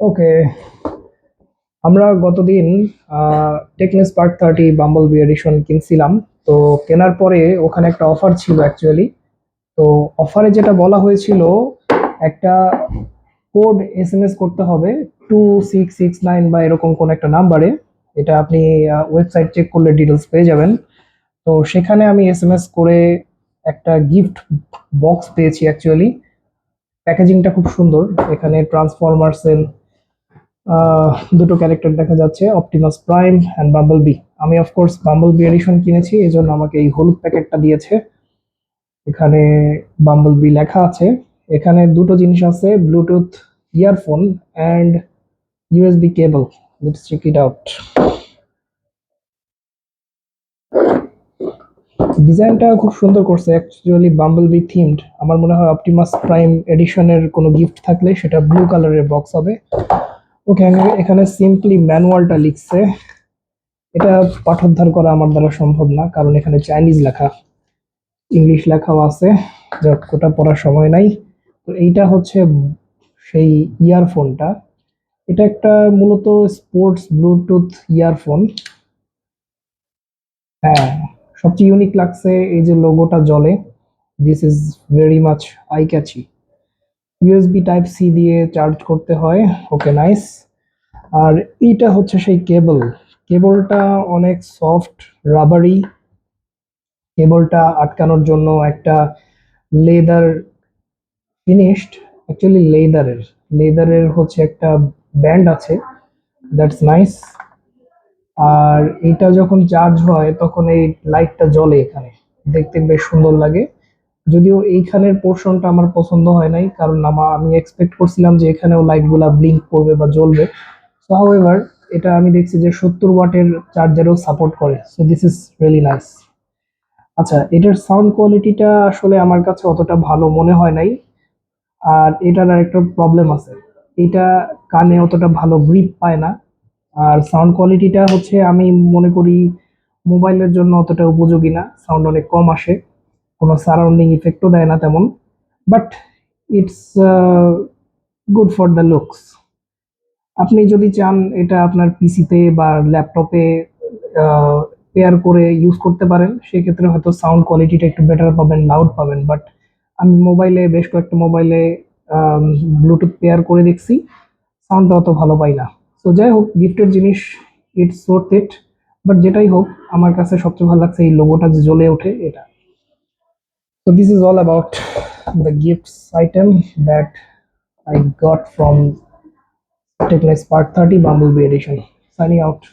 ওকে আমরা গতদিন Tecno Spark thirty Bumblebee edition কিনছিলাম। তো কেনার পরে ওখানে একটা অফার ছিল অ্যাকচুয়ালি তো অফারে যেটা বলা হয়েছিল, একটা কোড এস এম এস করতে হবে টু সিক্স সিক্স নাইন বা এরকম কোনো একটা নাম্বারে এটা আপনি ওয়েবসাইট চেক করলে ডিটেলস পেয়ে যাবেন। তো সেখানে আমি এস এম এস করে একটা গিফট বক্স পেয়েছি অ্যাকচুয়ালি প্যাকেজিংটা খুব সুন্দর। এখানে ট্রান্সফরমার্সের দুটো ক্যারেক্টার দেখা যাচ্ছে Optimus Prime and Bumblebee আমি অফকোর্স বাম্বল বি এডিশন কিনেছি এই জন্য আমাকে এই হলুদ প্যাকেটটা দিয়েছে। এখানে বাম্বল বি লেখা আছে। এখানে দুটো জিনিস আছে Bluetooth earphone and USB cable let's check it out ডিজাইনটা খুব সুন্দর করছে অ্যাকচুয়ালি বাম্বল বি থিমড আমার মনে হয় অপটিমাস প্রাইম এডিশনের কোনো গিফট থাকলে সেটা ব্লু কালারের বক্স হবে। ওকে আমি এখানে সিম্পলি ম্যানুয়ালটা লিখছে। এটা পাঠোদ্ধার করা আমার দ্বারা সম্ভব না, কারণ এখানে চাইনিজ লেখা ইংলিশ লেখাও আছে। যাক, ওটা পড়ার সময় নাই। তো এইটা হচ্ছে সেই ইয়ারফোনটা এটা একটা মূলত স্পোর্টস ব্লুটুথ ইয়ারফোন হ্যাঁ সবচেয়ে ইউনিক লাগছে এই যে লোগোটা জ্বলে। This is very much eye catchy USB type C দিয়ে চার্জ করতে হয়। ওকে নাইস আর এইটা হচ্ছে সেই কেবল কেবলটা অনেক সফট রাবারি কেবলটা আটকানোর জন্য একটা লেদার ফিনিশড অ্যাকচুয়ালি লেদারের লেদারের হচ্ছে একটা ব্যান্ড আছে। দ্যাটস নাইস আর এটা যখন চার্জ হয়, তখন এই লাইটটা জ্বলে এখানে। দেখতে বেশ সুন্দর লাগে। যদিও এইখানের পোর্শনটা আমার পছন্দ হয় নাই, কারণ আমার আমি এক্সপেক্ট করছিলাম যে এখানেও লাইটগুলা ব্লিঙ্ক করবে বা জ্বলবে। সো হাউএভার এটা আমি দেখছি যে সত্তর ওয়াটের চার্জারও সাপোর্ট করে। So this is really nice আচ্ছা এটার সাউন্ড কোয়ালিটিটা আসলে আমার কাছে অতটা ভালো মনে হয় নাই। আর এটার আরেকটা প্রবলেম আছে। এটা কানে অতটা ভালো গ্রিপ পায় না। আর সাউন্ড কোয়ালিটিটা হচ্ছে আমি মনে করি মোবাইলের জন্য অতটা উপযোগী না। সাউন্ড অনেক কম আসে। কোনো সারাউন্ডিং ইফেক্টও দেয় না তেমন but it's good for the looks আপনি যদি চান এটা আপনার পিসিতে বা ল্যাপটপে পেয়ার করে ইউজ করতে পারেন, সেক্ষেত্রে হয়তো সাউন্ড কোয়ালিটিটা একটু বেটার পাবেন লাউড পাবেন বাট আমি মোবাইলে বেশ কয়েকটা মোবাইলে ব্লুটুথ পেয়ার করে দেখছি সাউন্ডটা অত ভালো পাই না। সো যাই হোক গিফটের জিনিস ইটস ওর্থ ইট বাট যেটাই হোক, আমার কাছে সবচেয়ে ভালো লাগছে এই লোগোটা যে জ্বলে ওঠে, এটা। So this is all about the gifts item that I got from Technics Part 30 Bumblebee Edition. Signing out.